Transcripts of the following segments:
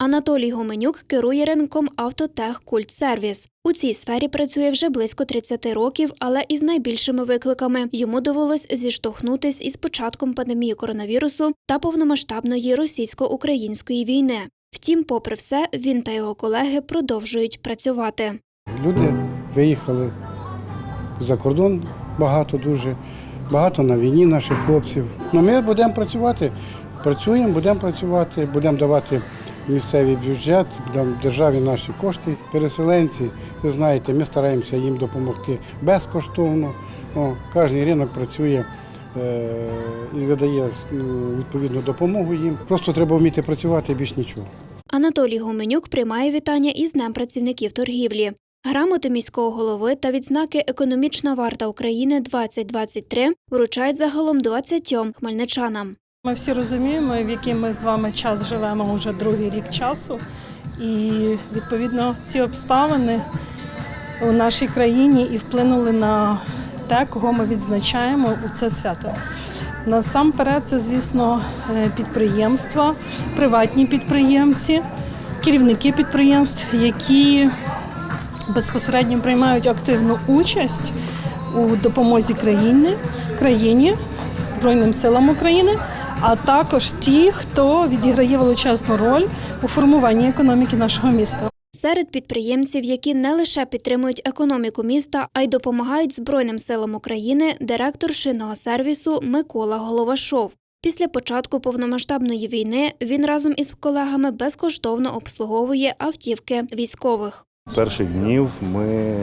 Анатолій Гоменюк керує ринком «Автотех Культсервіс». У цій сфері працює вже близько 30 років, але із найбільшими викликами йому довелось зіштовхнутись із початком пандемії коронавірусу та повномасштабної російсько-української війни. Втім, попри все, він та його колеги продовжують працювати. Люди виїхали за кордон багато дуже, багато на війні наших хлопців. Ну, ми будемо працювати, працюємо, будемо працювати, будемо давати місцевий бюджет, державі наші кошти. Переселенці, ви знаєте, ми стараємося їм допомогти безкоштовно. О, кожен ринок працює е, і видає ну, відповідну допомогу їм. Просто треба вміти працювати більш нічого. Анатолій Гоменюк приймає вітання із Днем працівників торгівлі. Грамоти міського голови та відзнаки Економічна варта України 2023 вручають загалом 20 хмельничанам. Ми всі розуміємо, в який ми з вами час живемо вже другий рік часу, і відповідно ці обставини у нашій країні і вплинули на те, кого ми відзначаємо у це свято. Насамперед, це, звісно, е, підприємства, приватні підприємці, керівники підприємств, які безпосередньо приймають активну участь у допомозі країни, країні, Збройним силам України, а також ті, хто відіграє величезну роль у формуванні економіки нашого міста. Серед підприємців, які не лише підтримують економіку міста, а й допомагають Збройним силам України, директор шинного сервісу Микола Головашов. Після початку повномасштабної війни він разом із колегами безкоштовно обслуговує автівки військових. Перших днів ми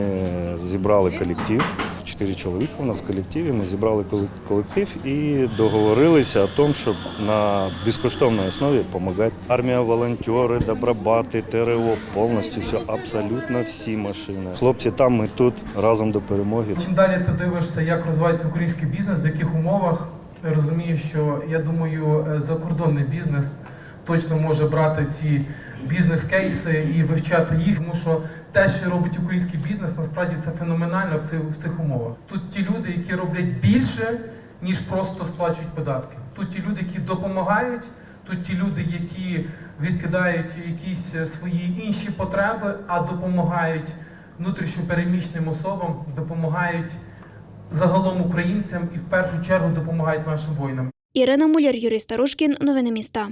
зібрали колектив. Чотири чоловіка у нас в колективі. Ми зібрали колектив і договорилися о тому, щоб на безкоштовній основі допомагати. Армія, волонтери, добробати, ТРО, повністю все, абсолютно всі машини. Хлопці там, ми тут разом до перемоги. Чим далі ти дивишся, як розвивається український бізнес, в яких умовах, розумієш, що я думаю, е, закордонний бізнес точно може брати ці бізнес-кейси і вивчати їх, тому що те, що робить український бізнес, насправді це феноменально в цих, в цих умовах. Тут ті люди, які роблять більше, ніж просто сплачують податки. Тут ті люди, які допомагають, тут ті люди, які відкидають якісь е, свої інші потреби, а допомагають внутрішньопереміщеним особам, допомагають загалом українцям і в першу чергу допомагають нашим воїнам. Ірина Муляр, Юрій Старушкін. Новини міста.